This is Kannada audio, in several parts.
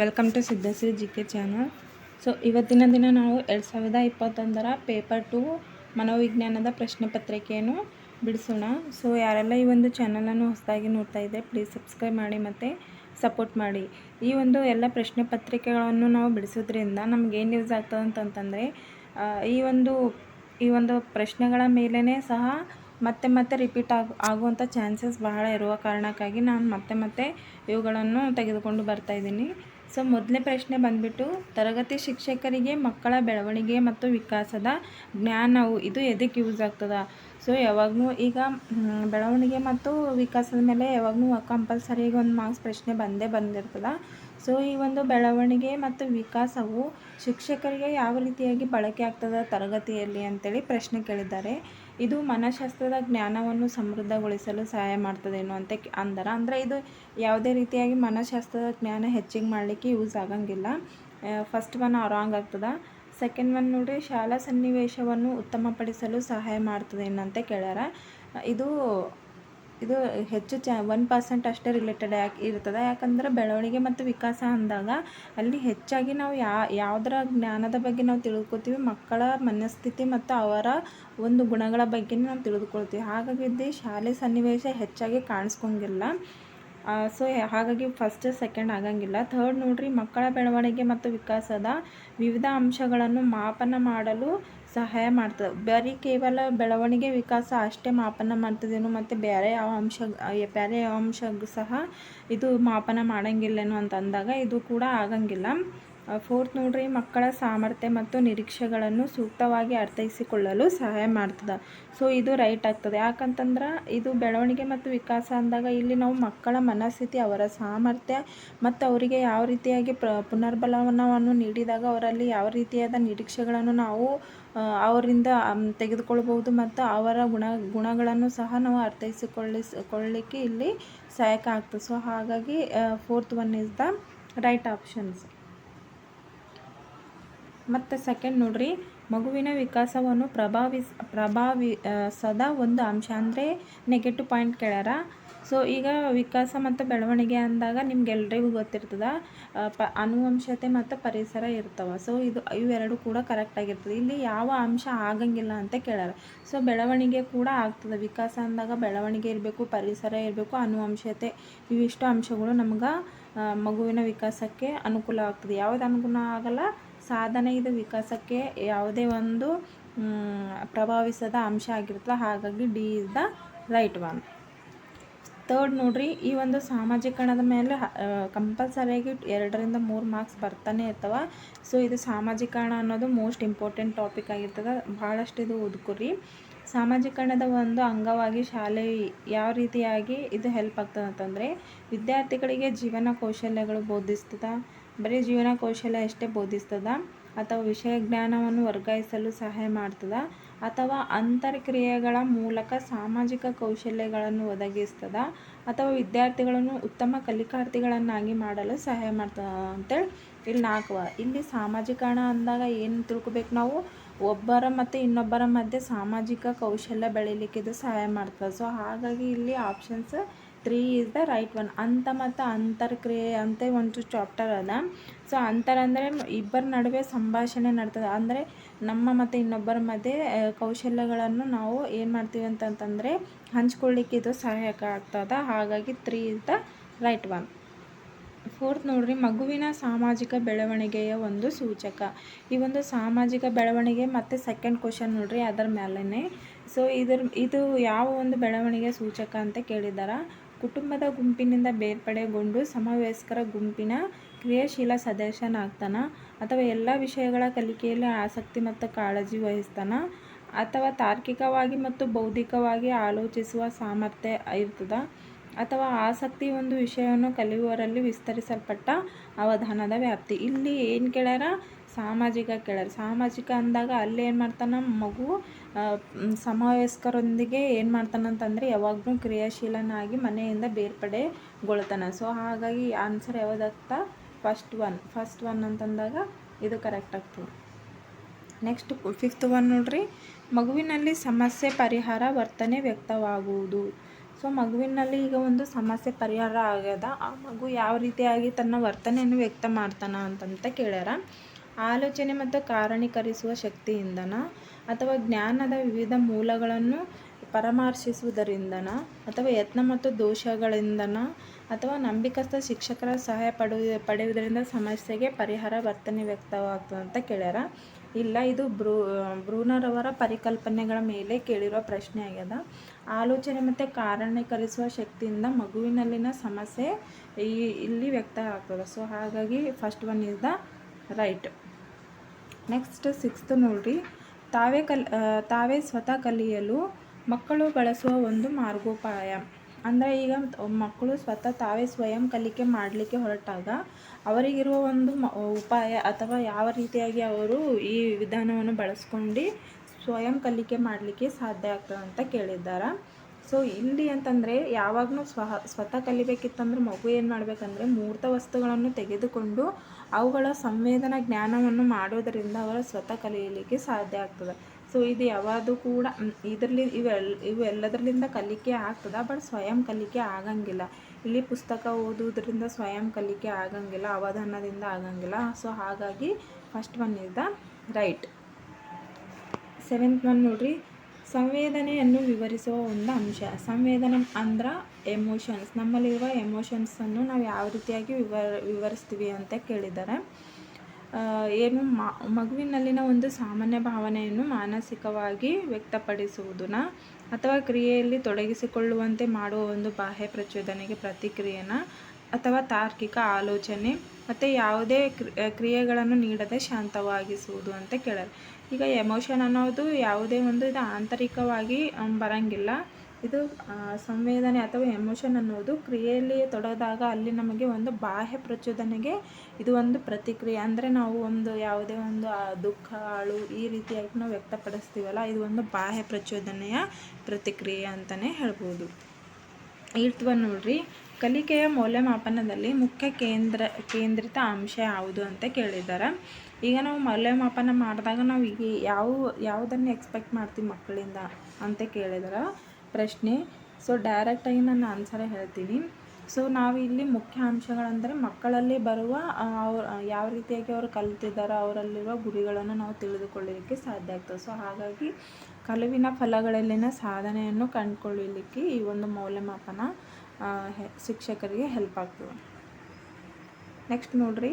Welcome to Siddhasiri G K channel so ಇವತ್ತಿನ ದಿನ ನಾವು ಎರಡು ಸಾವಿರದ ಇಪ್ಪತ್ತೊಂದರ ಪೇಪರ್ ಟು ಮನೋವಿಜ್ಞಾನದ ಪ್ರಶ್ನೆ ಪತ್ರಿಕೆಯನ್ನು ಬಿಡಿಸೋಣ. ಸೊ ಯಾರೆಲ್ಲ ಈ ಒಂದು ಚಾನಲನ್ನು ಹೊಸದಾಗಿ ನೋಡ್ತಾ ಇದ್ದರೆ ಪ್ಲೀಸ್ ಸಬ್ಸ್ಕ್ರೈಬ್ ಮಾಡಿ ಮತ್ತು ಸಪೋರ್ಟ್ ಮಾಡಿ. ಈ ಒಂದು ಎಲ್ಲ ಪ್ರಶ್ನೆ ಪತ್ರಿಕೆಗಳನ್ನು ನಾವು ಬಿಡಿಸೋದ್ರಿಂದ ನಮ್ಗೆ ಏನು ಯೂಸ್ ಆಗ್ತದೆ ಅಂತಂತಂದರೆ ಈ ಒಂದು ಈ ಒಂದು ಪ್ರಶ್ನೆಗಳ ಮೇಲೇ ಸಹ ಮತ್ತೆ ಮತ್ತೆ ರಿಪೀಟ್ ಆಗ ಆಗುವಂಥ ಚಾನ್ಸಸ್ ಬಹಳ ಇರುವ ಕಾರಣಕ್ಕಾಗಿ ನಾನು ಮತ್ತೆ ಮತ್ತೆ ಇವುಗಳನ್ನು ತೆಗೆದುಕೊಂಡು ಬರ್ತಾ ಇದ್ದೀನಿ. ಸೊ ಮೊದಲನೇ ಪ್ರಶ್ನೆ ಬಂದ್ಬಿಟ್ಟು, ತರಗತಿ ಶಿಕ್ಷಕರಿಗೆ ಮಕ್ಕಳ ಬೆಳವಣಿಗೆ ಮತ್ತು ವಿಕಾಸದ ಜ್ಞಾನವು ಇದು ಎದಕ್ಕೆ ಯೂಸ್ ಆಗ್ತದ? ಸೊ ಯಾವಾಗಲೂ ಈಗ ಬೆಳವಣಿಗೆ ಮತ್ತು ವಿಕಾಸದ ಮೇಲೆ ಯಾವಾಗಲೂ ಕಂಪಲ್ಸರಿಯಾಗಿ ಒಂದು ಮಾರ್ಕ್ಸ್ ಪ್ರಶ್ನೆ ಬಂದೇ ಬಂದಿರ್ತದೆ. ಸೊ ಈ ಒಂದು ಬೆಳವಣಿಗೆ ಮತ್ತು ವಿಕಾಸವು ಶಿಕ್ಷಕರಿಗೆ ಯಾವ ರೀತಿಯಾಗಿ ಬಳಕೆ ಆಗ್ತದೆ ತರಗತಿಯಲ್ಲಿ ಅಂತೇಳಿ ಪ್ರಶ್ನೆ ಕೇಳಿದ್ದಾರೆ. ಇದು ಮನಃಶಾಸ್ತ್ರದ ಜ್ಞಾನವನ್ನು ಸಮೃದ್ಧಗೊಳಿಸಲು ಸಹಾಯ ಮಾಡ್ತದೇನೋ ಅಂತ ಅಂದರ. ಅಂದರೆ ಇದು ಯಾವುದೇ ರೀತಿಯಾಗಿ ಮನಃಶಾಸ್ತ್ರದ ಜ್ಞಾನ ಹೆಚ್ಚಿಗೆ ಮಾಡಲಿಕ್ಕೆ ಯೂಸ್ ಆಗಂಗಿಲ್ಲ. ಫಸ್ಟ್ ಒನ್ ರಾಂಗ್ ಆಗ್ತದೆ. ಸೆಕೆಂಡ್ ಒನ್ ನೋಡ್ರಿ, ಶಾಲಾ ಸನ್ನಿವೇಶವನ್ನು ಉತ್ತಮಪಡಿಸಲು ಸಹಾಯ ಮಾಡ್ತದೆ ಏನಂತ ಕೇಳ್ಯಾರ. ಇದು ಇದು ಹೆಚ್ಚು ಚ ಒನ್ ಪರ್ಸೆಂಟ್ ಅಷ್ಟೇ ರಿಲೇಟೆಡ್ ಯಾಕೆ ಇರ್ತದೆ. ಯಾಕಂದ್ರೆ ಬೆಳವಣಿಗೆ ಮತ್ತು ವಿಕಾಸ ಅಂದಾಗ ಅಲ್ಲಿ ಹೆಚ್ಚಾಗಿ ನಾವು ಯಾ, ಯಾವುದರ ಜ್ಞಾನದ ಬಗ್ಗೆ ನಾವು ತಿಳ್ಕೊತೀವಿ, ಮಕ್ಕಳ ಮನಸ್ಥಿತಿ ಮತ್ತು ಅವರ ಒಂದು ಗುಣಗಳ ಬಗ್ಗೆ ನಾವು ತಿಳಿದುಕೊಳ್ತೀವಿ ಹಾಗಾಗಿ ಶಾಲೆ ಸನ್ನಿವೇಶ ಹೆಚ್ಚಾಗಿ ಕಾಣಿಸ್ಕೊಂಗಿಲ್ಲ ಸೊ ಹಾಗಾಗಿ ಫಸ್ಟ್ ಸೆಕೆಂಡ್ ಆಗಂಗಿಲ್ಲ. ಥರ್ಡ್ ನೋಡ್ರಿ, ಮಕ್ಕಳ ಬೆಳವಣಿಗೆ ಮತ್ತು ವಿಕಾಸದ ವಿವಿಧ ಅಂಶಗಳನ್ನು ಮಾಪನ ಮಾಡಲು ಸಹಾಯ ಮಾಡ್ತದೆ. ಬರೀ ಕೇವಲ ಬೆಳವಣಿಗೆ, ವಿಕಾಸ ಅಷ್ಟೇ ಮಾಪನ ಮಾಡ್ತದೇನು ಮತ್ತು ಬೇರೆ ಯಾವ ಅಂಶ ಬೇರೆ ಯಾವ ಅಂಶಕ್ಕೂ ಸಹ ಇದು ಮಾಪನ ಮಾಡಂಗಿಲ್ಲೇನು ಅಂತ ಅಂದಾಗ ಇದು ಕೂಡ ಆಗಂಗಿಲ್ಲ. ಫೋರ್ತ್ ನೋಡ್ರಿ, ಮಕ್ಕಳ ಸಾಮರ್ಥ್ಯ ಮತ್ತು ನಿರೀಕ್ಷೆಗಳನ್ನು ಸೂಕ್ತವಾಗಿ ಅರ್ಥೈಸಿಕೊಳ್ಳಲು ಸಹಾಯ ಮಾಡ್ತದೆ. ಸೊ ಇದು ರೈಟ್ ಆಗ್ತದೆ. ಯಾಕಂತಂದ್ರೆ, ಇದು ಬೆಳವಣಿಗೆ ಮತ್ತು ವಿಕಾಸ ಅಂದಾಗ ಇಲ್ಲಿ ನಾವು ಮಕ್ಕಳ ಮನಸ್ಥಿತಿ, ಅವರ ಸಾಮರ್ಥ್ಯ ಮತ್ತು ಅವರಿಗೆ ಯಾವ ರೀತಿಯಾಗಿ ಪ್ರ, ಪುನರ್ಬಲವನವನ್ನು ನೀಡಿದಾಗ ಅವರಲ್ಲಿ ಯಾವ ರೀತಿಯಾದ ನಿರೀಕ್ಷೆಗಳನ್ನು ನಾವು ಅವರಿಂದ ತೆಗೆದುಕೊಳ್ಬೋದು ಮತ್ತು ಅವರ ಗುಣ, ಗುಣಗಳನ್ನು ಸಹ ನಾವು ಅರ್ಥೈಸಿಕೊಳ್ಳಿಸ್ಕೊಳ್ಳಿಕ್ಕೆ ಇಲ್ಲಿ ಸಹಾಯಕ ಆಗ್ತದೆ. ಸೊ ಹಾಗಾಗಿ fourth one is the right options ಮತ್ತು ಸೆಕೆಂಡ್ ನೋಡ್ರಿ. ಮಗುವಿನ ವಿಕಾಸವನ್ನು ಪ್ರಭಾವಿಸ್ ಪ್ರಭಾವಿಸದ ಒಂದು ಅಂಶ ಅಂದರೆ ನೆಗೆಟಿವ್ ಪಾಯಿಂಟ್ ಕೇಳ್ಯಾರ. ಸೊ ಈಗ ವಿಕಾಸ ಮತ್ತು ಬೆಳವಣಿಗೆ ಅಂದಾಗ ನಿಮ್ಗೆಲ್ರಿಗೂ ಗೊತ್ತಿರ್ತದ ಪ, ಅನುವಂಶತೆ ಮತ್ತು ಪರಿಸರ ಇರ್ತವೆ. ಸೊ ಇದು ಇವೆರಡು ಕೂಡ ಕರೆಕ್ಟ್ ಆಗಿರ್ತದೆ. ಇಲ್ಲಿ ಯಾವ ಅಂಶ ಆಗಂಗಿಲ್ಲ ಅಂತ ಕೇಳ್ಯಾರ. ಸೊ ಬೆಳವಣಿಗೆ ಕೂಡ ಆಗ್ತದೆ. ವಿಕಾಸ ಅಂದಾಗ ಬೆಳವಣಿಗೆ ಇರಬೇಕು, ಪರಿಸರ ಇರಬೇಕು, ಅನುವಂಶತೆ, ಇವಿಷ್ಟು ಅಂಶಗಳು ನಮ್ಗೆ ಮಗುವಿನ ವಿಕಾಸಕ್ಕೆ ಅನುಕೂಲ ಆಗ್ತದೆ. ಯಾವ್ದು ಅನುಗುಣ ಆಗಲ್ಲ ಸಾಧನೆ ಇದು ವಿಕಾಸಕ್ಕೆ ಯಾವುದೇ ಒಂದು ಪ್ರಭಾವಿಸದ ಅಂಶ ಆಗಿರುತ್ತಲ್ಲ, ಹಾಗಾಗಿ D is the right one third ನೋಡ್ರಿ, ಈ ಒಂದು ಸಾಮಾಜಿಕರಣದ ಮೇಲೆ ಕಂಪಲ್ಸರಿಯಾಗಿ ಎರಡರಿಂದ ಮೂರು ಮಾರ್ಕ್ಸ್ ಬರ್ತಾನೆ ಇರ್ತವೆ. ಸೊ ಇದು ಸಾಮಾಜಿಕರಣ ಅನ್ನೋದು ಮೋಸ್ಟ್ ಇಂಪಾರ್ಟೆಂಟ್ ಟಾಪಿಕ್ ಆಗಿರ್ತದೆ. ಭಾಳಷ್ಟು ಇದು ಓದ್ಕೊರಿ. ಸಾಮಾಜಿಕರಣದ ಒಂದು ಅಂಗವಾಗಿ ಶಾಲೆ ಯಾವ ರೀತಿಯಾಗಿ ಇದು ಹೆಲ್ಪ್ ಆಗ್ತದೆ ಅಂತಂದರೆ ವಿದ್ಯಾರ್ಥಿಗಳಿಗೆ ಜೀವನ ಕೌಶಲ್ಯಗಳು ಬೋಧಿಸ್ತದ. ಬರೀ ಜೀವನ ಕೌಶಲ್ಯ ಅಷ್ಟೇ ಬೋಧಿಸ್ತದ, ಅಥವಾ ವಿಷಯ ಜ್ಞಾನವನ್ನು ವರ್ಗಾಯಿಸಲು ಸಹಾಯ ಮಾಡ್ತದ, ಅಥವಾ ಅಂತರ್ಕ್ರಿಯೆಗಳ ಮೂಲಕ ಸಾಮಾಜಿಕ ಕೌಶಲ್ಯಗಳನ್ನು ಒದಗಿಸ್ತದ, ಅಥವಾ ವಿದ್ಯಾರ್ಥಿಗಳನ್ನು ಉತ್ತಮ ಕಲಿಕಾರ್ಥಿಗಳನ್ನಾಗಿ ಮಾಡಲು ಸಹಾಯ ಮಾಡ್ತದ ಅಂತೇಳಿ ಇಲ್ಲಿ ನಾಲ್ಕು ಇಲ್ಲಿ ಸಾಮಾಜೀಕರಣ ಅಂದಾಗ ಏನು ತಿಳ್ಕೊಬೇಕು ನಾವು? ಒಬ್ಬರ ಮತ್ತು ಇನ್ನೊಬ್ಬರ ಮಧ್ಯೆ ಸಾಮಾಜಿಕ ಕೌಶಲ್ಯ ಬೆಳೀಲಿಕ್ಕೆ ಇದು ಸಹಾಯ ಮಾಡ್ತದೆ. ಸೊ ಹಾಗಾಗಿ ಇಲ್ಲಿ options three is the right one ಅಂತ ಮತ್ತು ಅಂತರ್ಕ್ರಿಯೆ ಅಂತ ಒಂದು ಚಾಪ್ಟರ್ ಅದ. ಸೊ ಅಂತರ್ ಅಂದರೆ ಇಬ್ಬರ ನಡುವೆ ಸಂಭಾಷಣೆ ನಡ್ತದೆ. ಅಂದರೆ ನಮ್ಮ ಮತ್ತು ಇನ್ನೊಬ್ಬರ ಮಧ್ಯೆ ಕೌಶಲ್ಯಗಳನ್ನು ನಾವು ಏನು ಮಾಡ್ತೀವಿ ಅಂತಂತಂದರೆ ಹಂಚ್ಕೊಳ್ಳಿಕ್ಕೆ ಇದು ಸಹಾಯಕ ಆಗ್ತದೆ. ಹಾಗಾಗಿ three is the right one fourth ನೋಡ್ರಿ, ಮಗುವಿನ ಸಾಮಾಜಿಕ ಬೆಳವಣಿಗೆಯ ಒಂದು ಸೂಚಕ. ಈ ಒಂದು ಸಾಮಾಜಿಕ ಬೆಳವಣಿಗೆ ಮತ್ತು ಸೆಕೆಂಡ್ ಕ್ವಶನ್ ನೋಡ್ರಿ, ಅದರ ಮೇಲೇ ಸೊ ಇದ್ರ, ಇದು ಯಾವ ಒಂದು ಬೆಳವಣಿಗೆ ಸೂಚಕ ಅಂತ ಕೇಳಿದಾರ ಕುಟುಂಬದ ಗುಂಪಿನಿಂದ ಬೇರ್ಪಡೆಗೊಂಡು ಸಮವಯಸ್ಕರ ಗುಂಪಿನ ಕ್ರಿಯಾಶೀಲ ಸದಸ್ಯನಾಗ್ತಾನ ಅಥವಾ ಎಲ್ಲ ವಿಷಯಗಳ ಕಲಿಕೆಯಲ್ಲಿ ಆಸಕ್ತಿ ಮತ್ತು ಕಾಳಜಿ ವಹಿಸ್ತಾನ ಅಥವಾ ತಾರ್ಕಿಕವಾಗಿ ಮತ್ತು ಬೌದ್ಧಿಕವಾಗಿ ಆಲೋಚಿಸುವ ಸಾಮರ್ಥ್ಯ ಇರ್ತದೆ ಅಥವಾ ಆಸಕ್ತಿ ಒಂದು ವಿಷಯವನ್ನು ಕಲಿಯುವರಲ್ಲಿ ವಿಸ್ತರಿಸಲ್ಪಟ್ಟ ಅವಧಾನದ ವ್ಯಾಪ್ತಿ. ಇಲ್ಲಿ ಏನು ಕೇಳ್ಯಾರ? ಸಾಮಾಜಿಕ ಕೇಳ್ಯಾರ. ಸಾಮಾಜಿಕ ಅಂದಾಗ ಅಲ್ಲಿ ಏನು ಮಾಡ್ತಾನೆ? ಮಗು ಸಮವಯಸ್ಕರೊಂದಿಗೆ ಏನು ಮಾಡ್ತಾನಂತಂದರೆ ಯಾವಾಗಲೂ ಕ್ರಿಯಾಶೀಲನಾಗಿ ಮನೆಯಿಂದ ಬೇರ್ಪಡೆಗೊಳ್ತಾನೆ. ಸೊ ಹಾಗಾಗಿ ಆನ್ಸರ್ ಯಾವುದಾಗ್ತಾ? ಫಸ್ಟ್ ಒನ್ ಫಸ್ಟ್ ಒನ್ ಅಂತಂದಾಗ ಇದು ಕರೆಕ್ಟ್ ಆಗ್ತದೆ. ನೆಕ್ಸ್ಟ್ ಫಿಫ್ತ್ ಒನ್ ನೋಡ್ರಿ. ಮಗುವಿನಲ್ಲಿ ಸಮಸ್ಯೆ ಪರಿಹಾರ ವರ್ತನೆ ವ್ಯಕ್ತವಾಗುವುದು. ಸೊ ಸೊ ಮಗುವಿನಲ್ಲಿ ಈಗ ಒಂದು ಸಮಸ್ಯೆ ಪರಿಹಾರ ಆಗ್ಯದ. ಆ ಮಗು ಯಾವ ರೀತಿಯಾಗಿ ತನ್ನ ವರ್ತನೆಯನ್ನು ವ್ಯಕ್ತ ಮಾಡ್ತಾನ ಅಂತಂತ ಕೇಳ್ಯಾರ. ಆಲೋಚನೆ ಮತ್ತು ಕಾರಣೀಕರಿಸುವ ಶಕ್ತಿಯಿಂದನ ಅಥವಾ ಜ್ಞಾನದ ವಿವಿಧ ಮೂಲಗಳನ್ನು ಪರಾಮರ್ಶಿಸುವುದರಿಂದನ ಅಥವಾ ಯತ್ನ ಮತ್ತು ದೋಷಗಳಿಂದನ ಅಥವಾ ನಂಬಿಕಸ್ಥ ಶಿಕ್ಷಕರ ಸಹಾಯ ಪಡೆಯು ಪಡೆಯುವುದರಿಂದ ಸಮಸ್ಯೆಗೆ ಪರಿಹಾರ ವರ್ತನೆ ವ್ಯಕ್ತವಾಗ್ತದೆ ಅಂತ ಕೇಳ್ಯಾರ. ಇಲ್ಲ, ಇದು ಬ್ರೂ, ಬ್ರೂನರವರ ಪರಿಕಲ್ಪನೆಗಳ ಮೇಲೆ ಕೇಳಿರೋ ಪ್ರಶ್ನೆ ಆಗ್ಯದ ಆಲೋಚನೆ ಮತ್ತು ಕಾರಣೀಕರಿಸುವ ಶಕ್ತಿಯಿಂದ ಮಗುವಿನಲ್ಲಿನ ಸಮಸ್ಯೆ ಇಲ್ಲಿ ವ್ಯಕ್ತ ಆಗ್ತದೆ ಸೊ ಹಾಗಾಗಿ first one is the right next sixth ನೋಡ್ರಿ. ತಾವೇ ಕಲ್ ತಾವೇ ಸ್ವತಃ ಕಲಿಯಲು ಮಕ್ಕಳು ಬಳಸುವ ಒಂದು ಮಾರ್ಗೋಪಾಯ. ಅಂದರೆ ಈಗ ಮಕ್ಕಳು ಸ್ವತಃ ತಾವೇ ಸ್ವಯಂ ಕಲಿಕೆ ಮಾಡಲಿಕ್ಕೆ ಹೊರಟಾಗ ಅವರಿಗಿರುವ ಒಂದು ಉಪಾಯ ಅಥವಾ ಯಾವ ರೀತಿಯಾಗಿ ಅವರು ಈ ವಿಧಾನವನ್ನು ಬಳಸ್ಕೊಂಡು ಸ್ವಯಂ ಕಲಿಕೆ ಮಾಡಲಿಕ್ಕೆ ಸಾಧ್ಯ ಆಗ್ತದೆ ಅಂತ ಕೇಳಿದ್ದಾರೆ. ಸೊ ಇಲ್ಲಿ ಅಂತಂದರೆ ಯಾವಾಗಲೂ ಸ್ವಹ, ಸ್ವತಃ ಕಲಿಬೇಕಿತ್ತಂದ್ರೆ ಮಗು ಏನು ಮಾಡಬೇಕಂದ್ರೆ ಮೂರ್ತ ವಸ್ತುಗಳನ್ನು ತೆಗೆದುಕೊಂಡು ಅವುಗಳ ಸಂವೇದನ ಜ್ಞಾನವನ್ನು ಮಾಡೋದರಿಂದ ಅವರ ಸ್ವತಃ ಕಲಿಯಲಿಕ್ಕೆ ಸಾಧ್ಯ ಆಗ್ತದೆ. ಸೊ ಇದು ಯಾವುದು ಕೂಡ ಇದರಲ್ಲಿ ಇವೆಲ್ಲ ಇವೆಲ್ಲದರಿಂದ ಕಲಿಕೆ ಆಗ್ತದೆ ಬಟ್ ಸ್ವಯಂ ಕಲಿಕೆ ಆಗಂಗಿಲ್ಲ. ಇಲ್ಲಿ ಪುಸ್ತಕ ಓದುವುದರಿಂದ ಸ್ವಯಂ ಕಲಿಕೆ ಆಗಂಗಿಲ್ಲ, ಅವಧಾನದಿಂದ ಆಗಂಗಿಲ್ಲ. ಸೊ ಹಾಗಾಗಿ first one is the right seventh one ನೋಡ್ರಿ. ಸಂವೇದನೆಯನ್ನು ವಿವರಿಸುವ ಒಂದು ಅಂಶ. ಸಂವೇದನೆ ಅಂದ್ರೆ ಎಮೋಷನ್ಸ್ ನಮ್ಮಲ್ಲಿರುವ ಎಮೋಷನ್ಸನ್ನು ನಾವು ಯಾವ ರೀತಿಯಾಗಿ ವಿವರ, ವಿವರಿಸ್ತೀವಿ ಅಂತ ಕೇಳಿದ್ದಾರೆ ಏನು ಮಗುವಿನಲ್ಲಿನ ಒಂದು ಸಾಮಾನ್ಯ ಭಾವನೆಯನ್ನು ಮಾನಸಿಕವಾಗಿ ವ್ಯಕ್ತಪಡಿಸುವುದನ್ನ ಅಥವಾ ಕ್ರಿಯೆಯಲ್ಲಿ ತೊಡಗಿಸಿಕೊಳ್ಳುವಂತೆ ಮಾಡುವ ಒಂದು ಬಾಹ್ಯ ಪ್ರಚೋದನೆಗೆ ಪ್ರತಿಕ್ರಿಯೆನ ಅಥವಾ ತಾರ್ಕಿಕ ಆಲೋಚನೆ ಮತ್ತು ಯಾವುದೇ ಕ್ರಿ ಕ್ರಿಯೆಗಳನ್ನು ನೀಡದೆ ಶಾಂತವಾಗಿಸುವುದು ಅಂತ ಕೇಳಾರೆ. ಈಗ ಎಮೋಷನ್ ಅನ್ನೋದು ಯಾವುದೇ ಒಂದು ಇದು ಆಂತರಿಕವಾಗಿ ಬರೋಂಗಿಲ್ಲ. ಇದು ಸಂವೇದನೆ ಅಥವಾ ಎಮೋಷನ್ ಅನ್ನೋದು ಕ್ರಿಯೆಯಲ್ಲಿ ತೊಡಗಿದಾಗ ಅಲ್ಲಿ ನಮಗೆ ಒಂದು ಬಾಹ್ಯ ಪ್ರಚೋದನೆಗೆ ಇದು ಒಂದು ಪ್ರತಿಕ್ರಿಯೆ. ಅಂದರೆ ನಾವು ಒಂದು ಯಾವುದೇ ಒಂದು ದುಃಖ, ಅಳು ಈ ರೀತಿಯಾಗಿ ನಾವು ವ್ಯಕ್ತಪಡಿಸ್ತೀವಲ್ಲ, ಇದು ಒಂದು ಬಾಹ್ಯ ಪ್ರಚೋದನೆಯ ಪ್ರತಿಕ್ರಿಯೆ ಅಂತಲೇ ಹೇಳ್ಬೋದು. ಇರ್ತವ ನೋಡ್ರಿ. ಕಲಿಕೆಯ ಮೌಲ್ಯಮಾಪನದಲ್ಲಿ ಮುಖ್ಯ ಕೇಂದ್ರ, ಕೇಂದ್ರಿತ ಅಂಶ ಯಾವುದು ಅಂತ ಕೇಳಿದ್ದಾರೆ. ಈಗ ನಾವು ಮೌಲ್ಯಮಾಪನ ಮಾಡಿದಾಗ ನಾವು ಈಗ ಯಾವ, ಯಾವುದನ್ನು ಎಕ್ಸ್ಪೆಕ್ಟ್ ಮಾಡ್ತೀವಿ ಮಕ್ಕಳಿಂದ ಅಂತ ಕೇಳಿದ್ರೆ ಪ್ರಶ್ನೆ. ಸೊ ಡೈರೆಕ್ಟಾಗಿ ನಾನು ಆನ್ಸರ್ ಹೇಳ್ತೀನಿ. ಸೊ ನಾವು ಇಲ್ಲಿ ಮುಖ್ಯ ಅಂಶಗಳಂದರೆ ಮಕ್ಕಳಲ್ಲಿ ಬರುವ ಅವ್ರು, ಯಾವ ರೀತಿಯಾಗಿ ಅವರು ಕಲಿತಿದ್ದಾರೋ, ಅವರಲ್ಲಿರುವ ಗುರಿಗಳನ್ನು ನಾವು ತಿಳಿದುಕೊಳ್ಳಲಿಕ್ಕೆ ಸಾಧ್ಯ ಆಗ್ತದೆ. ಸೊ ಹಾಗಾಗಿ ಕಲಿವಿನ ಫಲಗಳಲ್ಲಿನ ಸಾಧನೆಯನ್ನು ಕಂಡುಕೊಳ್ಳಲಿಕ್ಕೆ ಈ ಒಂದು ಮೌಲ್ಯಮಾಪನ ಶಿಕ್ಷಕರಿಗೆ ಹೆಲ್ಪ್ ಆಗ್ತದೆ. ನೆಕ್ಸ್ಟ್ ನೋಡ್ರಿ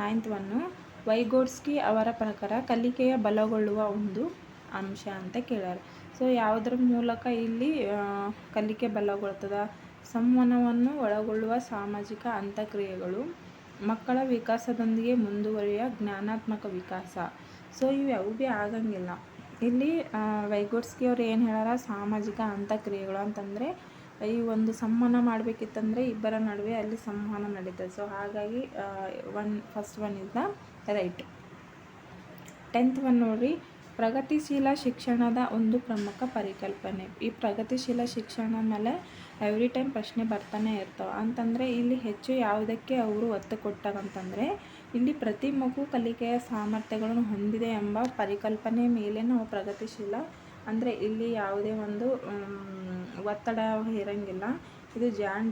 ನೈನ್ತ್ ಒನ್ನು ವೈಗೋಡ್ಸ್ಕಿ ಅವರ ಪ್ರಕಾರ ಕಲಿಕೆಯ ಬಲಗೊಳ್ಳುವ ಒಂದು ಅಂಶ ಅಂತ ಕೇಳ್ಯಾರ. ಸೊ ಯಾವುದ್ರ ಮೂಲಕ ಇಲ್ಲಿ ಕಲಿಕೆ ಬಲಗೊಳ್ತದ? ಸಂವನವನ್ನು ಒಳಗೊಳ್ಳುವ ಸಾಮಾಜಿಕ ಅಂತಕ್ರಿಯೆಗಳು ಮಕ್ಕಳ ವಿಕಾಸದೊಂದಿಗೆ ಮುಂದುವರಿಯ ಜ್ಞಾನಾತ್ಮಕ ವಿಕಾಸ. ಸೊ ಇವು ಯಾವ ಭೀ ಆಗಂಗಿಲ್ಲ. ಇಲ್ಲಿ ವೈಗೋಡ್ಸ್ಕಿ ಅವ್ರು ಏನು ಹೇಳ್ಯಾರ? ಸಾಮಾಜಿಕ ಅಂತಕ್ರಿಯೆಗಳು ಅಂತಂದರೆ ಈ ಒಂದು ಸಂವಹನ ಮಾಡಬೇಕಿತ್ತಂದ್ರೆ ಇಬ್ಬರ ನಡುವೆ ಅಲ್ಲಿ ಸಂವಹನ ನಡೀತದೆ. ಸೊ ಹಾಗಾಗಿ one first one is the right tenth one ನೋಡ್ರಿ ಪ್ರಗತಿಶೀಲ ಶಿಕ್ಷಣದ ಒಂದು ಪ್ರಮುಖ ಪರಿಕಲ್ಪನೆ. ಈ ಪ್ರಗತಿಶೀಲ ಶಿಕ್ಷಣ ಮೇಲೆ ಎವ್ರಿ ಟೈಮ್ ಪ್ರಶ್ನೆ ಬರ್ತಾನೆ ಇರ್ತಾವೆ. ಅಂತಂದರೆ, ಇಲ್ಲಿ ಹೆಚ್ಚು ಯಾವುದಕ್ಕೆ ಅವರು ಒತ್ತು ಕೊಟ್ಟಾರಂತಂದರೆ, ಇಲ್ಲಿ ಪ್ರತಿ ಮಗು ಕಲಿಕೆಯ ಸಾಮರ್ಥ್ಯಗಳನ್ನು ಹೊಂದಿದೆ ಎಂಬ ಪರಿಕಲ್ಪನೆ ಮೇಲೆ ನಾವು ಪ್ರಗತಿಶೀಲ ಅಂದರೆ ಇಲ್ಲಿ ಯಾವುದೇ ಒಂದು ಒತ್ತಡ ಇರಂಗಿಲ್ಲ ಇದು ಜಾನ್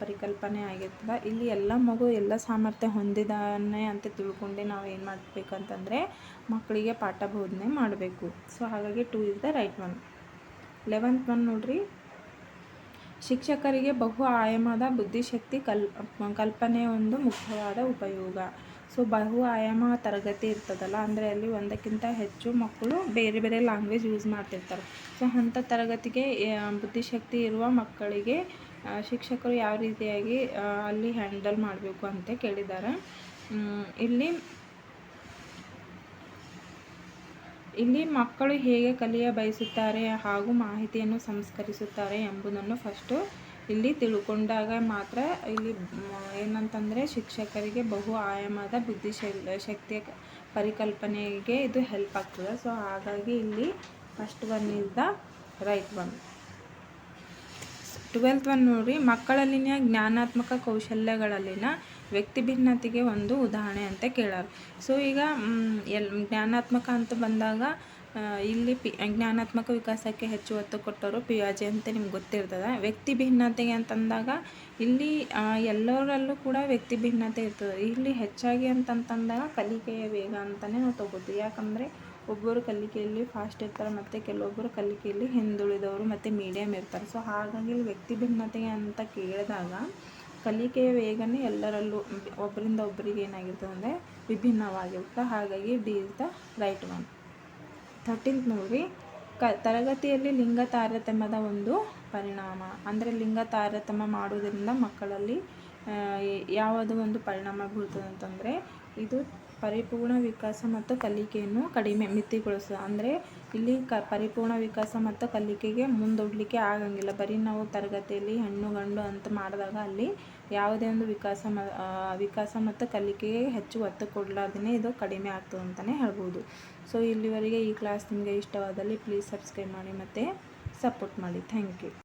ಪರಿಕಲ್ಪನೆ ಆಗಿರ್ತದೆ. ಇಲ್ಲಿ ಎಲ್ಲ ಮಗು ಎಲ್ಲ ಸಾಮರ್ಥ್ಯ ಹೊಂದಿದಾನೆ ಅಂತ ತಿಳ್ಕೊಂಡು ನಾವು ಏನು ಮಾಡಬೇಕಂತಂದರೆ ಮಕ್ಕಳಿಗೆ ಪಾಠ ಬೋಧನೆ ಮಾಡಬೇಕು. ಸೊ ಹಾಗಾಗಿ two is the right one eleventh one ನೋಡ್ರಿ. ಶಿಕ್ಷಕರಿಗೆ ಬಹು ಆಯಾಮದ ಬುದ್ಧಿಶಕ್ತಿ ಕಲ್, ಕಲ್ಪನೆ ಒಂದು ಮುಖ್ಯವಾದ ಉಪಯೋಗ. ಸೊ ಬಹು ಆಯಾಮ ತರಗತಿ ಇರ್ತದಲ್ಲ, ಅಂದರೆ ಅಲ್ಲಿ ಒಂದಕ್ಕಿಂತ ಹೆಚ್ಚು ಮಕ್ಕಳು ಬೇರೆ ಬೇರೆ ಲ್ಯಾಂಗ್ವೇಜ್ ಯೂಸ್ ಮಾಡ್ತಿರ್ತಾರೆ. ಸೊ ಅಂಥ ತರಗತಿಗೆ ಬುದ್ಧಿಶಕ್ತಿ ಇರುವ ಮಕ್ಕಳಿಗೆ ಶಿಕ್ಷಕರು ಯಾವ ರೀತಿಯಾಗಿ ಅಲ್ಲಿ ಹ್ಯಾಂಡಲ್ ಮಾಡಬೇಕು ಅಂತ ಕೇಳಿದ್ದಾರೆ. ಇಲ್ಲಿ ಇಲ್ಲಿ ಮಕ್ಕಳು ಹೇಗೆ ಕಲಿಯ ಬಯಸುತ್ತಾರೆ ಹಾಗೂ ಮಾಹಿತಿಯನ್ನು ಸಂಸ್ಕರಿಸುತ್ತಾರೆ ಎಂಬುದನ್ನು ಫಸ್ಟು ಇಲ್ಲಿ ತಿಳ್ಕೊಂಡಾಗ ಮಾತ್ರ ಇಲ್ಲಿ ಏನಂತಂದರೆ ಶಿಕ್ಷಕರಿಗೆ ಬಹು ಆಯಾಮದ ಬುದ್ಧಿಶೈಲ, ಶಕ್ತಿಯ ಪರಿಕಲ್ಪನೆಗೆ ಇದು ಹೆಲ್ಪ್ ಆಗ್ತದೆ. ಸೊ ಹಾಗಾಗಿ ಇಲ್ಲಿ first one is the right one twelfth one ನೋಡ್ರಿ ಮಕ್ಕಳಲ್ಲಿನ ಜ್ಞಾನಾತ್ಮಕ ಕೌಶಲ್ಯಗಳಲ್ಲಿನ ವ್ಯಕ್ತಿ ಭಿನ್ನತೆಗೆ ಒಂದು ಉದಾಹರಣೆ ಅಂತ ಕೇಳಾರ. ಸೊ ಈಗ ಎಲ್, ಜ್ಞಾನಾತ್ಮಕ ಅಂತ ಬಂದಾಗ ಇಲ್ಲಿ ಪಿ, ಜ್ಞಾನಾತ್ಮಕ ವಿಕಾಸಕ್ಕೆ ಹೆಚ್ಚು ಒತ್ತು ಕೊಟ್ಟವರು ಪಿಯಾಜೆ ಅಂತ ನಿಮ್ಗೆ ಗೊತ್ತಿರ್ತದೆ. ವ್ಯಕ್ತಿ ಭಿನ್ನತೆಗೆ ಅಂತಂದಾಗ ಇಲ್ಲಿ ಎಲ್ಲರಲ್ಲೂ ಕೂಡ ವ್ಯಕ್ತಿ ಭಿನ್ನತೆ ಇರ್ತದೆ. ಇಲ್ಲಿ ಹೆಚ್ಚಾಗಿ ಅಂತಂತಂದಾಗ ಕಲಿಕೆಯ ವೇಗ ಅಂತಲೇ ನಾವು ತಗೋತೀವಿ. ಯಾಕಂದರೆ ಒಬ್ಬರು ಕಲಿಕೆಯಲ್ಲಿ ಫಾಸ್ಟ್ ಇರ್ತಾರೆ ಮತ್ತು ಕೆಲವೊಬ್ಬರು ಕಲಿಕೆಯಲ್ಲಿ ಹಿಂದುಳಿದವರು ಮತ್ತು ಮೀಡಿಯಮ್ ಇರ್ತಾರೆ. ಸೊ ಹಾಗಾಗಿ ಇಲ್ಲಿ ವ್ಯಕ್ತಿ ಭಿನ್ನತೆಗೆ ಅಂತ ಕೇಳಿದಾಗ ಕಲಿಕೆಯ ವೇಗನೇ ಎಲ್ಲರಲ್ಲೂ ಒಬ್ಬರಿಂದ ಒಬ್ಬರಿಗೆ ಏನಾಗಿರ್ತದೆ ಅಂದರೆ ವಿಭಿನ್ನವಾಗಿರುತ್ತೆ. ಹಾಗಾಗಿ D is the right one thirteenth ನೋಡ್ರಿ ಕ, ತರಗತಿಯಲ್ಲಿ ಲಿಂಗ ತಾರತಮ್ಯದ ಒಂದು ಪರಿಣಾಮ. ಅಂದರೆ ಲಿಂಗ ತಾರತಮ್ಯ ಮಾಡೋದರಿಂದ ಮಕ್ಕಳಲ್ಲಿ ಯಾವುದು ಒಂದು ಪರಿಣಾಮ ಬೀಳ್ತದೆ ಅಂತಂದರೆ ಇದು ಪರಿಪೂರ್ಣ ವಿಕಾಸ ಮತ್ತು ಕಲಿಕೆಯನ್ನು ಕಡಿಮೆ ಮಿತಿಗೊಳಿಸೋದು ಅಂದರೆ ಇಲ್ಲಿ ಕ ಪರಿಪೂರ್ಣ ವಿಕಾಸ ಮತ್ತು ಕಲಿಕೆಗೆ ಮುಂದೂಡಲಿಕ್ಕೆ ಆಗಂಗಿಲ್ಲ. ಬರೀ ನಾವು ತರಗತಿಯಲ್ಲಿ ಹೆಣ್ಣು ಗಂಡು ಅಂತ ಮಾಡಿದಾಗ ಅಲ್ಲಿ ಯಾವುದೇ ಒಂದು ವಿಕಾಸ ಮ ವಿಕಾಸ ಮತ್ತು ಕಲಿಕೆಗೆ ಹೆಚ್ಚು ಒತ್ತು ಕೊಡಲಾರ್ದೇ ಇದು ಕಡಿಮೆ ಆಗ್ತದೆ ಅಂತಲೇ ಹೇಳ್ಬೋದು. ಸೊ ಇಲ್ಲಿವರೆಗೆ ಈ ಕ್ಲಾಸ್ ನಿಮಗೆ ಇಷ್ಟವಾದಲ್ಲಿ ಪ್ಲೀಸ್ ಸಬ್ಸ್ಕ್ರೈಬ್ ಮಾಡಿ ಮತ್ತು ಸಪೋರ್ಟ್ ಮಾಡಿ. Thank you